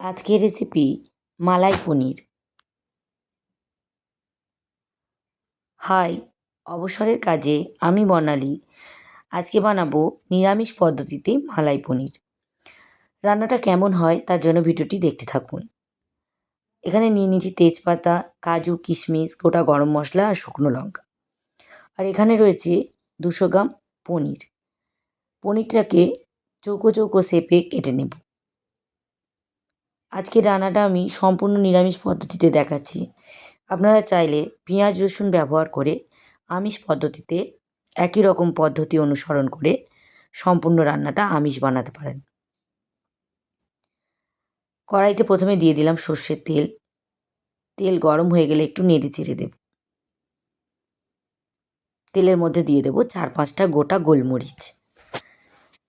আজকের রেসিপি মালাই পনির। হাই, অবসরের কাজে আমি বর্ণালী। আজকে বানাবো নিরামিষ পদ্ধতিতে মালাই পনির। রান্নাটা কেমন হয় তার জন্য ভিডিওটি দেখতে থাকুন। এখানে নিয়ে নিয়েছি তেজপাতা, কাজু, কিশমিশ, গোটা গরম মশলা আর শুকনো লঙ্কা। আর এখানে রয়েছে দুশো গ্রাম পনির। পনিরটাকে চৌকো চৌকো শেপে কেটে নেব। আজকে রান্নাটা আমি সম্পূর্ণ নিরামিষ পদ্ধতিতে দেখাচ্ছি। আপনারা চাইলে পেঁয়াজ রসুন ব্যবহার করে আমিষ পদ্ধতিতে একই রকম পদ্ধতি অনুসরণ করে সম্পূর্ণ রান্নাটা আমিষ বানাতে পারেন। কড়াইতে প্রথমে দিয়ে দিলাম সর্ষের তেল। তেল গরম হয়ে গেলে একটু নেড়ে চেড়ে দেব। তেলের মধ্যে দিয়ে দেবো চার পাঁচটা গোটা গোলমরিচ।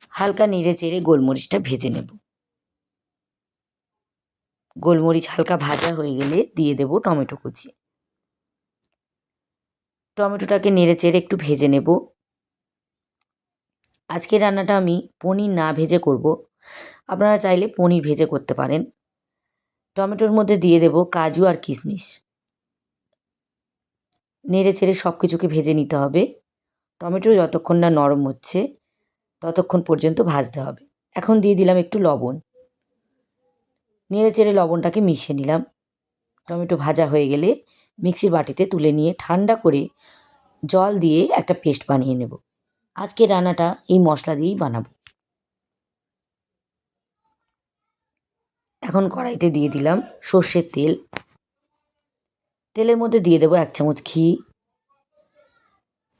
হালকা নেড়ে চেড়ে গোলমরিচটা ভেজে নেব। গোলমরিচ হালকা ভাজা হয়ে গেলে দিয়ে দেব টমেটো কুচি। টমেটোটাকে নেড়ে চেড়ে একটু ভেজে নেব। আজকের রান্নাটা আমি পনির না ভেজে করব। আপনারা চাইলে পনির ভেজে করতে পারেন। টমেটোর মধ্যে দিয়ে দেব কাজু আর কিশমিশ। নেড়ে চেড়ে সব কিছুকে ভেজে নিতে হবে। টমেটো যতক্ষণ না নরম হচ্ছে, ততক্ষণ পর্যন্ত ভাজতে হবে। এখন দিয়ে দিলাম একটু লবণ। নেড়ে চেড়ে লবণটাকে মিশিয়ে নিলাম। টমেটো ভাজা হয়ে গেলে মিক্সির বাটিতে তুলে নিয়ে ঠান্ডা করে জল দিয়ে একটা পেস্ট বানিয়ে নেব। আজকে রান্নাটা এই মশলা দিয়েই বানাবো। এখন কড়াইতে দিয়ে দিলাম সর্ষের তেল। তেলের মধ্যে দিয়ে দেবো এক চামচ ঘি।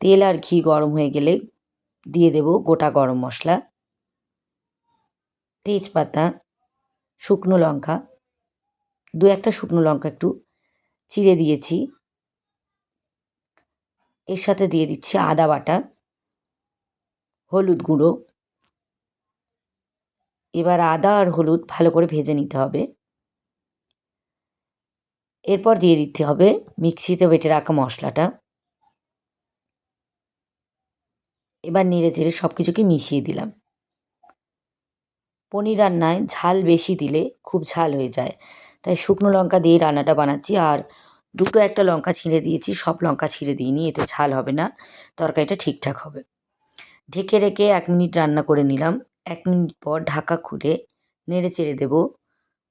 তেল আর ঘি গরম হয়ে গেলে দিয়ে দেব গোটা গরম মশলা। তেজপাতা শুকনো লঙ্কা। দু একটা শুকনো লঙ্কা একটু চিড়ে দিয়েছি। এর সাথে দিয়ে দিচ্ছি আদা বাটা, হলুদ গুঁড়ো। এবার আদা আর হলুদ ভালো করে ভেজে নিতে হবে। এরপর দিয়ে দিতে হবে মিক্সিতে বেটে রাখা মশলাটা। এবার নেড়ে চেড়ে সব কিছুকে মিশিয়ে দিলাম। পনির রান্নায় ঝাল বেশি দিলে খুব ঝাল হয়ে যায়। তাই শুকনো লঙ্কা দিয়ে রান্নাটা বানাচ্ছি আর দুটো একটা লঙ্কা ছিঁড়ে দিয়েছি, সব লঙ্কা ছিঁড়ে দিইনি, এতে ঝাল হবে না, তরকারিটা ঠিকঠাক হবে। ঢেকে রেখে এক মিনিট রান্না করে নিলাম। এক মিনিট পর ঢাকা খুলে নেড়ে চেড়ে দেবো।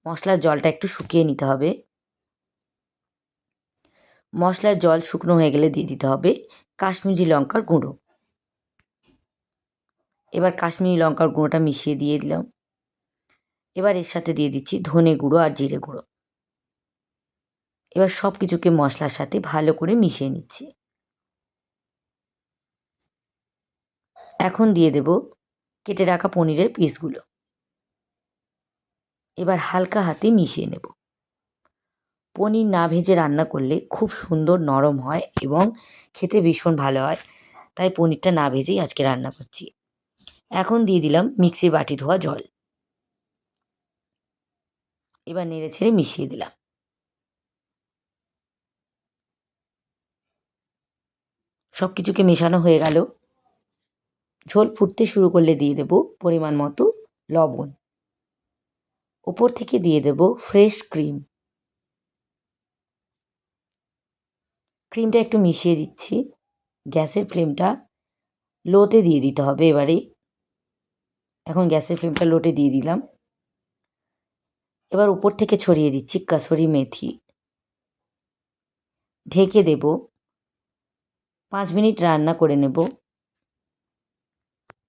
মশলার জলটা একটু শুকিয়ে নিতে হবে। মশলার জল শুকনো হয়ে গেলে দিয়ে দিতে হবে কাশ্মীরি লঙ্কার গুঁড়ো। এবার কাশ্মীরি লঙ্কার গুঁড়োটা মিশিয়ে দিয়ে দিলাম। এবার এর সাথে দিয়ে দিচ্ছি ধনে গুঁড়ো আর জিরে গুঁড়ো। এবার সব কিছুকে মশলার সাথে ভালো করে মিশিয়ে নিচ্ছি। এখন দিয়ে দেব কেটে রাখা পনিরের পিসগুলো। এবার হালকা হাতে মিশিয়ে নেব। পনির না ভেজে রান্না করলে খুব সুন্দর নরম হয় এবং খেতে ভীষণ ভালো হয়, তাই পনিরটা না ভেজেই আজকে রান্না করছি। এখন দিয়ে দিলাম মিক্সির বাটি ধোয়া জল। এবার নেড়ে ছেড়ে মিশিয়ে দিলাম। সব কিছুকে মেশানো হয়ে গেল। ঝোল ফুটতে শুরু করলে দিয়ে দেব পরিমাণ মতো লবণ। ওপর থেকে দিয়ে দেব ফ্রেশ ক্রিম। ক্রিমটা একটু মিশিয়ে দিচ্ছি। গ্যাসের ফ্লেমটা লোতে দিয়ে দিতে হবে এবারে। এখন গ্যাসের ফ্লেমটা লোটে দিয়ে দিলাম। এবার উপর থেকে ছড়িয়ে দিচ্ছি কাসুরি মেথি। ঢেকে দেব। পাঁচ মিনিট রান্না করে নেব।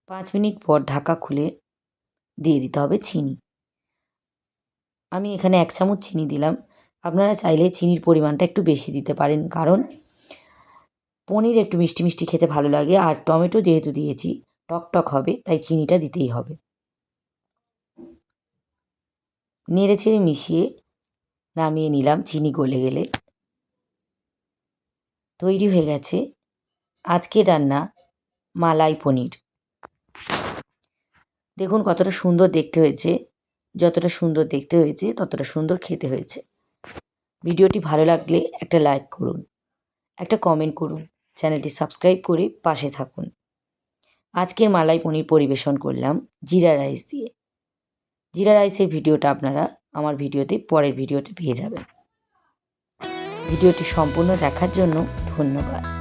পাঁচ মিনিট পর ঢাকা খুলে দিয়ে দিতে হবে চিনি। আমি এখানে এক চামচ চিনি দিলাম। আপনারা চাইলে চিনির পরিমাণটা একটু বেশি দিতে পারেন, কারণ পনির একটু মিষ্টি মিষ্টি খেতে ভালো লাগে। আর টমেটো যেহেতু দিয়েছি টক টক হবে, তাই চিনিটা দিতেই হবে। নেড়ে ছেড়ে মিশিয়ে নামিয়ে নিলাম চিনি গলে গেলে। তৈরি হয়ে গেছে আজকে রান্না মালাই পনির। দেখুন কতটা সুন্দর দেখতে হয়েছে, যতটা সুন্দর দেখতে হয়েছে, ততটা সুন্দর খেতে হয়েছে। ভিডিওটি ভালো লাগলে একটা লাইক করুন, একটা কমেন্ট করুন, চ্যানেলটি সাবস্ক্রাইব করে পাশে থাকুন। আজকের মালাই পনির পরিবেশন করলাম জিরা রাইস দিয়ে। জিরা রাইসের ভিডিওটা আপনারা আমার ভিডিওতে, পরের ভিডিওতে পেয়ে যাবেন। ভিডিওটি সম্পূর্ণ দেখার জন্য ধন্যবাদ।